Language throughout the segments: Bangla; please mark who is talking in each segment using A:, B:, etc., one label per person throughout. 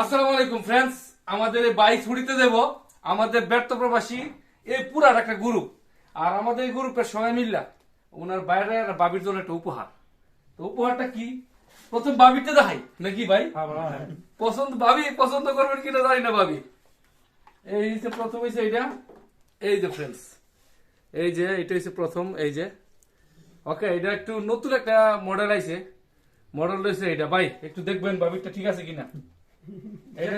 A: আসসালামু আলাইকুম ফ্রেন্ডস আমাদের এই বাইক ছুটিতে দেব। আমাদের ব্যর্থ প্রবাসী এই পুরার একটা গ্রুপ আর আমাদের এই গ্রুপের সবাই মিল্লা ওনার বাইরে বাবির জন্য একটা উপহার। তো উপহারটা কি? প্রথম বাবিরটা দেখাই নাকি ভাই? পছন্দ ভাবি পছন্দ করবেন কিনা জানি না ভাবি এই যে প্রথম হয়েছে এইটা। এই যে ফ্রেন্ডস এই যে এটা হচ্ছে প্রথম এই যে। ওকে এটা একটু নতুন একটা মডেল আইছে। মডেল রয়েছে এটা ভাই একটু দেখবেন বাবিরটা ঠিক আছে কিনা। এটা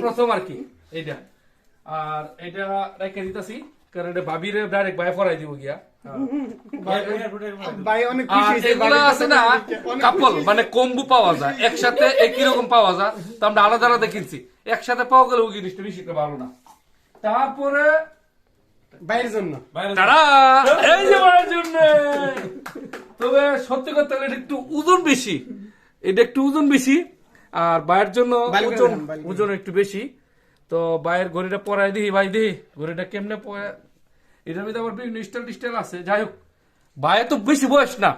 A: প্রথম আর কি এইটা। আর এটা রেখে দিতেছি কারণ এটা বাবির ডাইরেক্ট বাই ফরাই দিব গিয়া। কাপল মানে কম্বু পাওয়া যায় একসাথে একই রকম পাওয়া যায় তো আমরা আলাদা আলাদা কিনছি। একসাথে পাওয়া গেলে ওই জিনিসটা বেশি ভালো না। তারপরে।
B: ভাইয়ের জন্য।
A: তারা! এই যে মারার জন্য! তবে সত্যি কথা এটা একটু ওজন বেশি। এটা একটু ওজন বেশি আর বাইরের জন্য ওজন ওজন একটু বেশি। তো বাইরের ঘড়িটা পরাই দিই ভাই দিই ঘড়িটা কেমনে পরে এটার মধ্যে আবার বিভিন্ন স্টাইল টিস্টাইল আছে। যাই হোক ভাইয়ের তো বেশি বয়স না।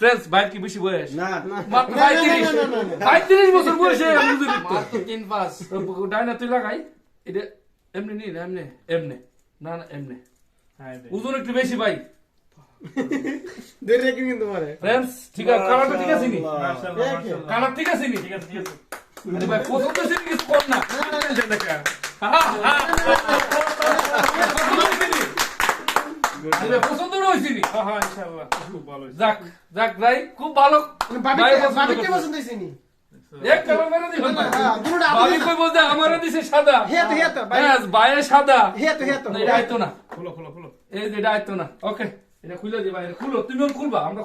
A: ফ্রেন্ডস ভাইয়ের কি বেশি বয়স?
B: না
A: মাত্র
B: না, না, না।
A: পঁয়ত্রিশ বছর বয়সে আমি বুঝি লিখতো।
C: তিন পাঁচ।
A: ডাইনা তুই লাগাই। এটা এমনি নি এমনি এমনি। না না এমনি। ওজন একটু বেশি ভাই।
B: ধরে রেখে কিন্তু পারে
A: ফ্রেন্ডস ঠিক আছে কালারটা ঠিক আছে নি কালার ঠিক আছে নি আরে ভাই পছন্দ হয়েছে কি কর না আরে ভাই, পছন্দ হয়েছে নি যাক যাক ভাই খুব ভালো
B: বাবি
A: ভাই পছন্দ
B: বাবি পছন্দ হয়েছে নি
A: এক কালার মেরে দিবেন ভাই।
B: হ্যাঁ, দুটোটা আপনি-
A: ভাবি কই বলতে আমারও দিছে সাদা
B: হে তো হে তো ভাই
A: হ্যাঁ বাইরে সাদা
B: হে তো হে তো
A: না, এই যে আইতো না ওকে এটা খুলে দিবা এটা খুলো তুমিও খুলবা আমরা